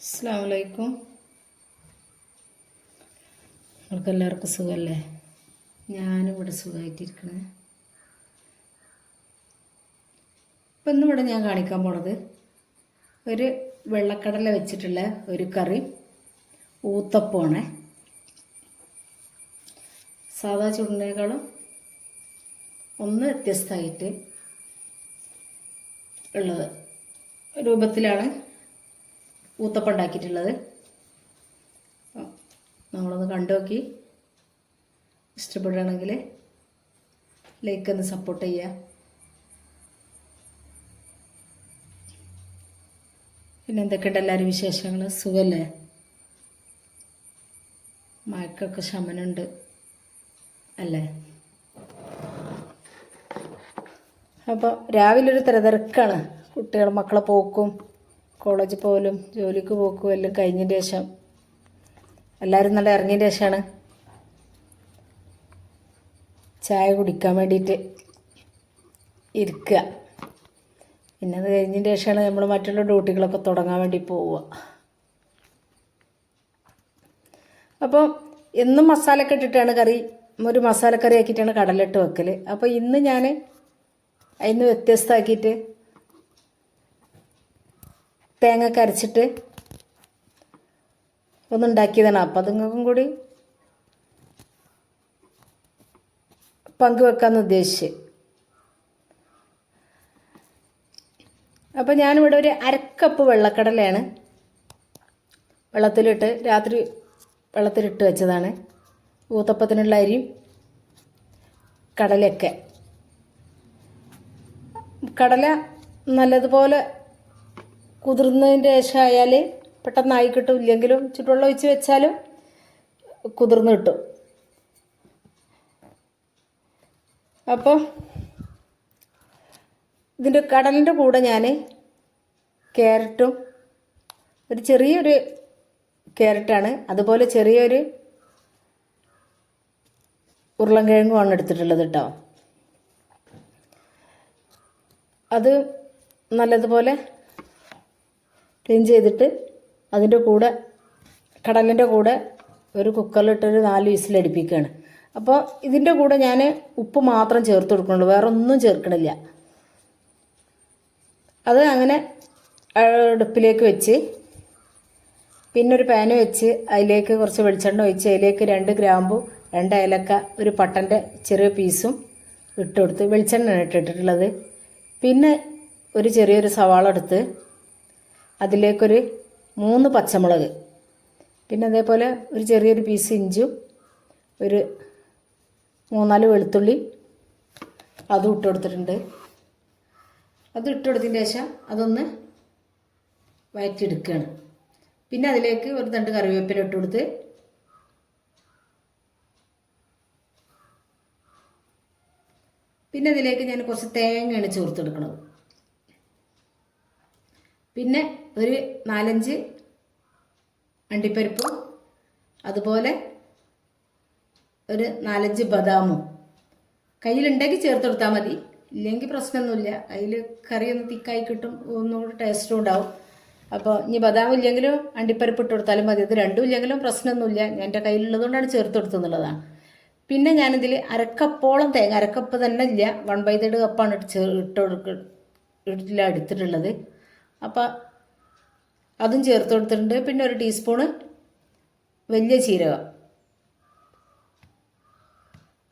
അസ്സാം വലൈക്കും എല്ലാവർക്കും സുഖമല്ലേ? ഞാനിവിടെ സുഖമായിട്ടിരിക്കണേ. ഇപ്പം ഇന്നിവിടെ ഞാൻ കാണിക്കാൻ പോണത് ഒരു വെള്ളക്കടല വെച്ചിട്ടുള്ള ഒരു കറി ഊത്തപ്പമാണ്. സാധാ ചുണ്ടിനേക്കാളും ഒന്ന് വ്യത്യസ്തമായിട്ട് ഉള്ളത്. രൂപത്തിലാണ് ഊത്തപ്പം ഉണ്ടാക്കിയിട്ടുള്ളത് നമ്മളൊന്ന് കണ്ടു നോക്കി ഇഷ്ടപ്പെടുകയാണെങ്കിൽ ലൈക്ക് ഒന്ന് സപ്പോർട്ട് ചെയ്യുക. പിന്നെ എന്തൊക്കെയുണ്ട് എല്ലാവരും വിശേഷങ്ങൾ സുഖമല്ലേ മഴക്കൊക്കെ ശമനമുണ്ട് അല്ലേ? അപ്പോൾ രാവിലെ ഒരു തിരതിരക്കാണ്. കുട്ടികൾ മക്കളെ പോക്കും. കോളേജിൽ പോകലും ജോലിക്ക് പോക്കും എല്ലാം കഴിഞ്ഞതിന് ശേഷം. എല്ലാവരും നല്ല ഇറങ്ങിയതിന് ശേഷമാണ് ചായ കുടിക്കാൻ വേണ്ടിയിട്ട് ഇരിക്കുക. പിന്നെ അത് കഴിഞ്ഞതിന് ശേഷമാണ് നമ്മൾ മറ്റുള്ള ഡ്യൂട്ടികളൊക്കെ തുടങ്ങാൻ വേണ്ടി പോവുക. അപ്പോൾ എന്നും മസാലയൊക്കെ ഇട്ടിട്ടാണ് കറി ഒരു മസാലക്കറി ആക്കിയിട്ടാണ് കടലിട്ട് വെക്കൽ അപ്പോൾ ഇന്ന് ഞാൻ അതിന് വ്യത്യസ്തമാക്കിയിട്ട് തേങ്ങ കരച്ചിട്ട് അരച്ചിട്ട് ഒന്നുണ്ടാക്കിയതാണ് അപ്പം അതുങ്ങൾക്കും കൂടി പങ്കുവെക്കാമെന്ന് ഉദ്ദേശിച്ച്. അപ്പോൾ ഞാനിവിടെ ഒരു അരക്കപ്പ് വെള്ളക്കടലയാണ് വെള്ളത്തിലിട്ട് രാത്രി വെള്ളത്തിലിട്ട് വെച്ചതാണ്. ഊത്തപ്പത്തിനുള്ള അരിയും കടലയൊക്കെ. കടല നല്ലതുപോലെ കുതിർന്നതിന്റെ ശേഷമായാൽ പെട്ടെന്നായി കിട്ടും. ഇല്ലെങ്കിലും ചുറ്റുവെള്ളം ഒഴിച്ച് വെച്ചാലും കുതിർന്ന് കിട്ടും. അപ്പോൾ ഇതിന്റെ കടലിന്റെ കൂടെ ഞാൻ ക്യാരറ്റും ഒരു ചെറിയൊരു ക്യാരറ്റാണ്. അതുപോലെ ചെറിയൊരു ഉരുളൻകിഴങ്ങുമാണ് എടുത്തിട്ടുള്ളത് കേട്ടോ. അത് നല്ലതുപോലെ ക്ലീൻ ചെയ്തിട്ട് അതിന്റെ കൂടെ കടലിന്റെ കൂടെ ഒരു കുക്കറിലിട്ടൊരു നാല് വിസിലടിപ്പിക്കുകയാണ് അപ്പോൾ ഇതിന്റെ കൂടെ ഞാൻ ഉപ്പ് മാത്രം ചേർത്ത് കൊടുക്കുന്നുള്ളൂ വേറെ ഒന്നും ചേർക്കണില്ല. അത് അങ്ങനെ അടുപ്പിലേക്ക് വെച്ച് പിന്നെ ഒരു പാന് വെച്ച് അതിലേക്ക് കുറച്ച് വെളിച്ചെണ്ണ ഒഴിച്ച് അതിലേക്ക് രണ്ട് ഗ്രാമ്പു രണ്ട് ഏലക്ക ഒരു പട്ടന്റെ ചെറിയ പീസും ഇട്ട് കൊടുത്ത് വെളിച്ചെണ്ണയാണ് ഇട്ടിട്ടുള്ളത്. പിന്നെ ഒരു ചെറിയൊരു സവാള എടുത്ത് അതിലേക്കൊരു മൂന്ന് പച്ചമുളക്. പിന്നെ അതേപോലെ ഒരു ചെറിയൊരു പീസ് ഇഞ്ചും ഒരു മൂന്നാൽ വെളുത്തുള്ളി അതും ഇട്ട് കൊടുത്തിട്ടുണ്ട്. അത് ഇട്ട് കൊടുത്തതിന് ശേഷം അതൊന്ന് വയറ്റിയെടുക്കുകയാണ്. പിന്നെ അതിലേക്ക് ഒരു തണ്ട് കറിവേപ്പില ഇട്ട് കൊടുത്ത് പിന്നെ അതിലേക്ക് ഞാൻ കുറച്ച് തേങ്ങയാണ് ചേർത്തെടുക്കുന്നത് പിന്നെ ഒരു നാലഞ്ച് അണ്ടിപ്പരിപ്പും അതുപോലെ ഒരു നാലഞ്ച് ബദാമും. കയ്യിലുണ്ടെങ്കിൽ ചേർത്ത് കൊടുത്താൽ മതി. ഇല്ലെങ്കിൽ പ്രശ്നമൊന്നുമില്ല അതിൽ കറി ഒന്ന് തിക്കായി കിട്ടും. ഒന്നുകൂടി ടേസ്റ്റും ഉണ്ടാവും. അപ്പോൾ ഇനി ബദാം ഇല്ലെങ്കിലും അണ്ടിപ്പരിപ്പ് ഇട്ട് കൊടുത്താലും മതി. ഇത് രണ്ടും ഇല്ലെങ്കിലും പ്രശ്നമൊന്നുമില്ല എന്റെ കയ്യിലുള്ളതുകൊണ്ടാണ് ചേർത്ത് കൊടുത്തെന്നുള്ളതാണ് പിന്നെ ഞാനിതിൽ അരക്കപ്പോളം തേങ്ങ അരക്കപ്പ് തന്നെ ഇല്ല. വൺ ബൈ തേർഡ് കപ്പാണ് ഇട്ട് ഇട്ട് കൊടുക്ക ഇട്ടില്ല എടുത്തിട്ടുള്ളത്. അപ്പോൾ അതും ചേർത്ത് കൊടുത്തിട്ടുണ്ട്. പിന്നെ ഒരു ടീസ്പൂണ് വലിയ ജീരകം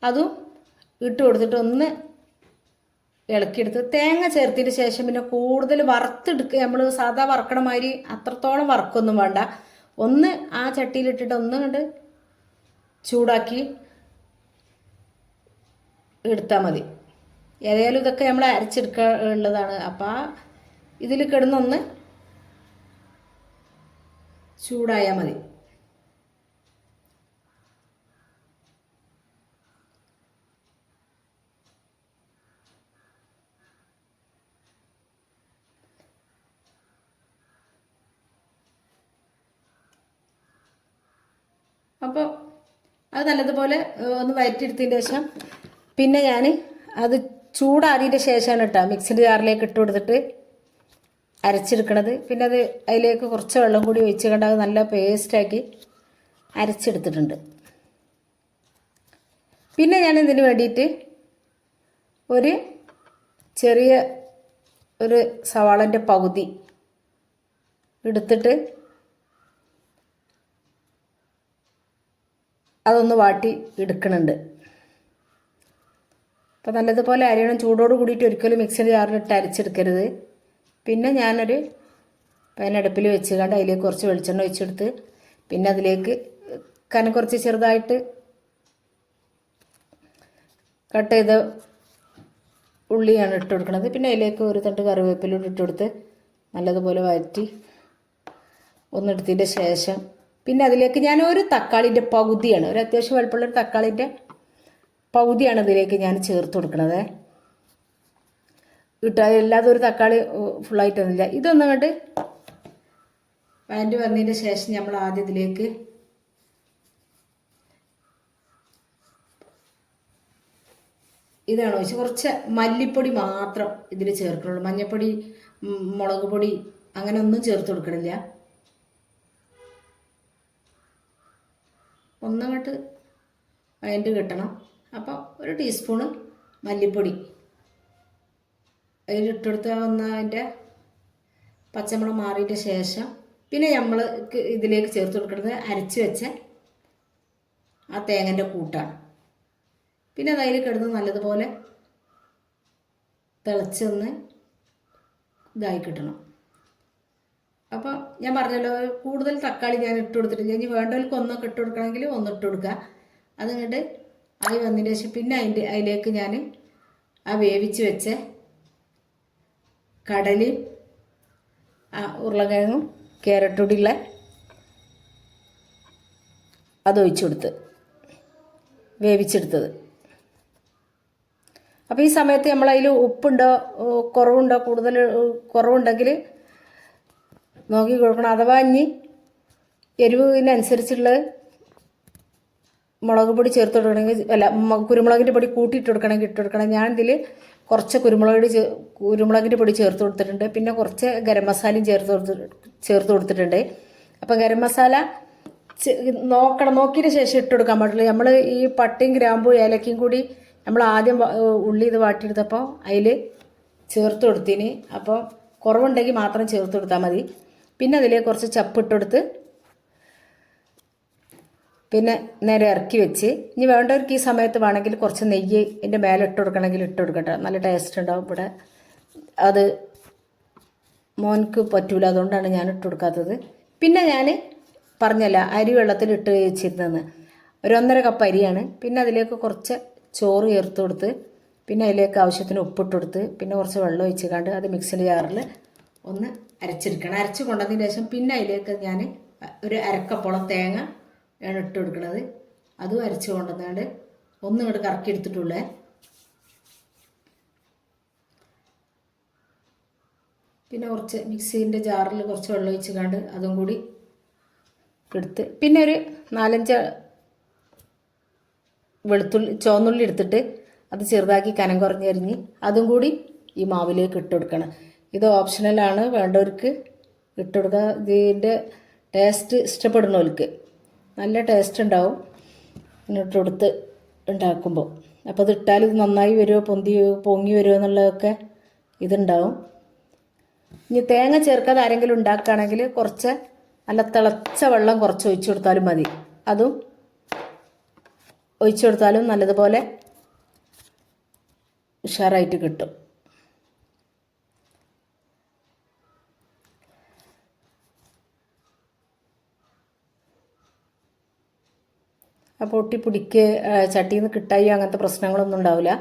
അതും ഇട്ട് കൊടുത്തിട്ട് ഒന്ന് ഇളക്കിയെടുത്ത് തേങ്ങ ചേർത്തതിന് ശേഷം പിന്നെ കൂടുതൽ വറുത്തെടുക്കുക. നമ്മൾ സാധാ വറക്കണ മാതിരി അത്രത്തോളം വറക്കൊന്നും വേണ്ട. ഒന്ന് ആ ചട്ടിയിലിട്ടിട്ട് ഒന്ന് കണ്ട് ചൂടാക്കി എടുത്താൽ മതി. ഏതായാലും ഇതൊക്കെ നമ്മൾ അരച്ചെടുക്കുക ഉള്ളതാണ്. അപ്പോൾ ഇതിൽ കിടന്നൊന്ന് ചൂടായാൽ മതി. അപ്പോൾ അത് നല്ലതുപോലെ ഒന്ന് വയറ്റിയെടുത്തതിന് ശേഷം പിന്നെ ഞാൻ അത് ചൂടാറിയതിന്റെ ശേഷമാണ് കേട്ടോ മിക്സിന്റെ ജാറിലേക്ക് ഇട്ട് കൊടുത്തിട്ട് അരച്ചെടുക്കണത്. പിന്നെ അത് അതിലേക്ക് കുറച്ച് വെള്ളം കൂടി ഒഴിച്ച് കണ്ട് അത് നല്ല പേസ്റ്റാക്കി അരച്ചെടുത്തിട്ടുണ്ട്. പിന്നെ ഞാൻ ഇതിന് വേണ്ടിയിട്ട് ഒരു ചെറിയ ഒരു സവാളന്റെ പകുതി എടുത്തിട്ട് അതൊന്ന് വാട്ടി എടുക്കണുണ്ട്. അപ്പോൾ നല്ലതുപോലെ അരിയണം. ചൂടോട് കൂടിയിട്ട് ഒരിക്കലും മിക്സിന്റെ ജാറിലിട്ട് അരച്ചെടുക്കരുത്. പിന്നെ ഞാനൊരു പാനടുപ്പിൽ വെച്ച് കണ്ട് അതിലേക്ക് കുറച്ച് വെളിച്ചെണ്ണ ഒഴിച്ചെടുത്ത് പിന്നെ അതിലേക്ക് കനം കുറച്ച് ചെറുതായിട്ട് കട്ട് ചെയ്ത ഉള്ളിയാണ് ഇട്ട് കൊടുക്കുന്നത് പിന്നെ അതിലേക്ക് ഒരു തണ്ട് കറിവേപ്പിലൂടെ ഇട്ട് കൊടുത്ത് നല്ലതുപോലെ വഴറ്റി ഒന്നെടുത്തതിന്റെ ശേഷം പിന്നെ അതിലേക്ക് ഞാൻ ഒരു തക്കാളിന്റെ പകുതിയാണ്. ഒരു അത്യാവശ്യം വലുപ്പമുള്ള തക്കാളിന്റെ പകുതിയാണ് ഇതിലേക്ക് ഞാൻ ചേർത്ത് കൊടുക്കുന്നത് ഇട്ട് അല്ലാതെ ഒരു തക്കാളി ഫുള്ളായിട്ടൊന്നുമില്ല ഇതൊന്നും കണ്ട് പാന്റ് വന്നതിന് ശേഷം നമ്മൾ ആദ്യം ഇതിലേക്ക് ഇതാണ് വെച്ചാൽ കുറച്ച് മല്ലിപ്പൊടി മാത്രം ഇതിൽ ചേർക്കുള്ളൂ മഞ്ഞൾപ്പൊടി മുളക് പൊടി അങ്ങനെ ഒന്നും ചേർത്ത് കൊടുക്കണില്ല. ഒന്നങ്ങോട്ട് അതിന്റെ കിട്ടണം. അപ്പോൾ ഒരു ടീസ്പൂണ് മല്ലിപ്പൊടി. അതിലിട്ടെടുത്ത് വന്ന അതിന്റെ പച്ചമുളക് മാറിയിട്ട് ശേഷം പിന്നെ നമ്മൾ ഇതിലേക്ക് ചേർത്ത് കൊടുക്കുന്നത് അരച്ച് വെച്ച ആ തേങ്ങന്റെ കൂട്ടാണ്. പിന്നെ അത് അതിൽ കിടന്ന് നല്ലതുപോലെ തിളച്ചൊന്ന് ഇതായി കിട്ടണം. അപ്പോൾ ഞാൻ പറഞ്ഞല്ലോ കൂടുതൽ തക്കാളി ഞാൻ ഇട്ട് കൊടുത്തിട്ടില്ല. ഇനി വേണ്ടവർക്ക് ഒന്നൊക്കെ ഇട്ട് കൊടുക്കണമെങ്കിൽ ഒന്ന് ഇട്ട് കൊടുക്കുക. അതുകൊണ്ട് ആയി വന്നതിന് ശേഷം പിന്നെ അതിന്റെ അതിലേക്ക് ഞാൻ ആ വേവിച്ച് വെച്ച കടലയും ഉരുളക്കിഴങ്ങും അത് ഒഴിച്ചു കൊടുത്ത് വേവിച്ചെടുത്തത്. അപ്പോൾ ഈ സമയത്ത് നമ്മൾ അതിൽ ഉപ്പുണ്ടോ കുറവുണ്ടോ കൂടുതൽ കുറവുണ്ടെങ്കിൽ നോക്കി കൊടുക്കണം. അഥവാ ഇനി എരിവിനനുസരിച്ചുള്ള മുളക് പൊടി ചേർത്ത് കൊടുക്കണമെങ്കിൽ അല്ല കുരുമുളകിന്റെ പൊടി കൂട്ടിയിട്ട് കൊടുക്കണമെങ്കിൽ ഇട്ട് കൊടുക്കണം. ഞാനിതിൽ കുറച്ച് കുരുമുളക് കുരുമുളകിന്റെ പൊടി ചേർത്ത് കൊടുത്തിട്ടുണ്ട്. പിന്നെ കുറച്ച് ഗരം മസാലയും ചേർത്ത് കൊടുത്ത് ചേർത്ത് കൊടുത്തിട്ടുണ്ട്. അപ്പോൾ ഗരം മസാല നോക്കണം. നോക്കിയതിന് ശേഷം ഇട്ട് കൊടുക്കാൻ പാടില്ല നമ്മൾ ഈ പട്ടയും ഗ്രാമ്പും ഏലക്കയും കൂടി നമ്മൾ ആദ്യം ഉള്ളി ഇത് വാട്ടിയെടുത്തപ്പോൾ അതിൽ ചേർത്ത് കൊടുത്തിന്. അപ്പോൾ കുറവുണ്ടെങ്കിൽ മാത്രം ചേർത്ത് കൊടുത്താൽ മതി. പിന്നെ അതിൽ കുറച്ച് ചപ്പിട്ട് കൊടുത്ത് പിന്നെ നേരെ ഇറക്കി വെച്ച്. ഇനി വേണ്ടവർക്ക് ഈ സമയത്ത് വേണമെങ്കിൽ കുറച്ച് നെയ്യ് ഇതിന്റെ മേലെ ഇട്ട് കൊടുക്കണമെങ്കിൽ ഇട്ട് കൊടുക്കട്ടെ നല്ല ടേസ്റ്റ് ഉണ്ടാവും ഇവിടെ. അത് മോൻക്ക് പറ്റൂല അതുകൊണ്ടാണ് ഞാൻ ഇട്ട് കൊടുക്കാത്തത്. പിന്നെ ഞാൻ പറഞ്ഞല്ല അരി വെള്ളത്തിൽ ഇട്ട് വെച്ചിരുന്നത്. ഒരു ഒന്നര കപ്പ് അരിയാണ്. പിന്നെ അതിലേക്ക് കുറച്ച് ചോറ് ചേർത്ത് കൊടുത്ത് പിന്നെ അതിലേക്ക് ആവശ്യത്തിന് ഉപ്പിട്ട് കൊടുത്ത് പിന്നെ കുറച്ച് വെള്ളം ഒഴിച്ച് കണ്ട് അത് മിക്സിന്റെ ജാറിൽ ഒന്ന് അരച്ചെടുക്കണം. അരച്ച് കൊണ്ടതിന് ശേഷം പിന്നെ അതിലേക്ക് ഞാൻ ഒരു അരക്കപ്പോളം തേങ്ങ ആണ് ഇട്ട് കൊടുക്കുന്നത് അതും അരച്ച് കൊണ്ടുവന്നാണ്ട് ഒന്നും ഇങ്ങോട്ട് കറക്കി എടുത്തിട്ടുള്ളേ. പിന്നെ കുറച്ച് മിക്സീന്റെ ജാറിൽ കുറച്ച് വെള്ളം ഒഴിച്ച് കണ്ട് അതും കൂടി എടുത്ത് പിന്നെ ഒരു നാലഞ്ച് വെളുത്തുള്ളി ചുവന്നുള്ളി എടുത്തിട്ട് അത് ചെറുതാക്കി കനം കുറഞ്ഞരിഞ്ഞ് അതും കൂടി ഈ മാവിലേക്ക് ഇട്ട് കൊടുക്കണം. ഇത് ഓപ്ഷണലാണ്. വേണ്ടവർക്ക് ഇട്ട് കൊടുക്കുക ഇതിന്റെ ടേസ്റ്റ് ഇഷ്ടപ്പെടുന്നവർക്ക്. നല്ല ടേസ്റ്റ് ഉണ്ടാവും ഇങ്ങോട്ട് കൊടുത്ത് ഉണ്ടാക്കുമ്പോൾ അപ്പോൾ അത് ഇട്ടാൽ ഇത് നന്നായി വരുമോ പൊന്തി പൊങ്ങി വരുമോ എന്നുള്ളതൊക്കെ ഇതുണ്ടാവും. ഇനി തേങ്ങ ചേർക്കാതെ ആരെങ്കിലും ഉണ്ടാക്കുകയാണെങ്കിൽ കുറച്ച് നല്ല തിളച്ച വെള്ളം കുറച്ച് ഒഴിച്ചു കൊടുത്താലും മതി. അതും ഒഴിച്ചു കൊടുത്താലും നല്ലതുപോലെ ഉഷാറായിട്ട് കിട്ടും. ഒട്ടി പിടിക്ക് ചട്ടിയിൽ നിന്ന് കിട്ടായോ അങ്ങനത്തെ പ്രശ്നങ്ങളൊന്നും ഉണ്ടാവില്ല.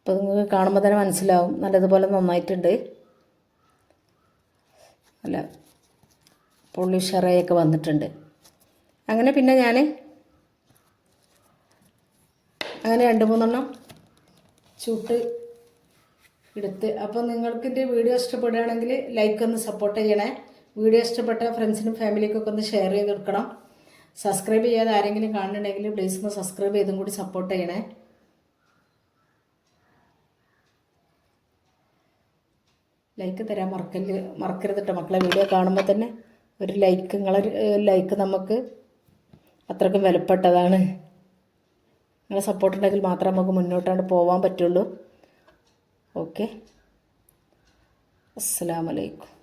അപ്പോൾ നിങ്ങൾക്ക് കാണുമ്പോൾ തന്നെ മനസ്സിലാവും. നല്ലതുപോലെ നന്നായിട്ടുണ്ട്. അല്ല പുള്ളി ഷറയൊക്കെ വന്നിട്ടുണ്ട്. അങ്ങനെ പിന്നെ ഞാൻ അങ്ങനെ രണ്ട് മൂന്നെണ്ണം ചൂട്ട് എടുത്ത്. അപ്പോൾ നിങ്ങൾക്ക് എന്റെ വീഡിയോ ഇഷ്ടപ്പെടുകയാണെങ്കിൽ ലൈക്ക് ഒന്ന് സപ്പോർട്ട് ചെയ്യണേ. വീഡിയോ ഇഷ്ടപ്പെട്ട ഫ്രണ്ട്സിനും ഫാമിലിക്കൊക്കെ ഒന്ന് ഷെയർ ചെയ്ത് കൊടുക്കണം. സബ്സ്ക്രൈബ് ചെയ്യാതെ ആരെങ്കിലും കാണുന്നുണ്ടെങ്കിൽ പ്ലീസ് ഒന്ന് സബ്സ്ക്രൈബ് ചെയ്തും കൂടി സപ്പോർട്ട് ചെയ്യണേ. ലൈക്ക് തരാൻ മറക്കൽ മറക്കരുത് കേട്ടോ മക്കളെ. വീഡിയോ കാണുമ്പോൾ തന്നെ ഒരു ലൈക്ക് നിങ്ങളൊരു ലൈക്ക് നമുക്ക് അത്രക്കും വിലപ്പെട്ടതാണ്. നിങ്ങളെ സപ്പോർട്ട് ഉണ്ടെങ്കിൽ മാത്രമേ നമുക്ക് മുന്നോട്ടാണ് പോകാൻ പറ്റുള്ളൂ. ഓക്കെ അസ്സാമലൈക്കും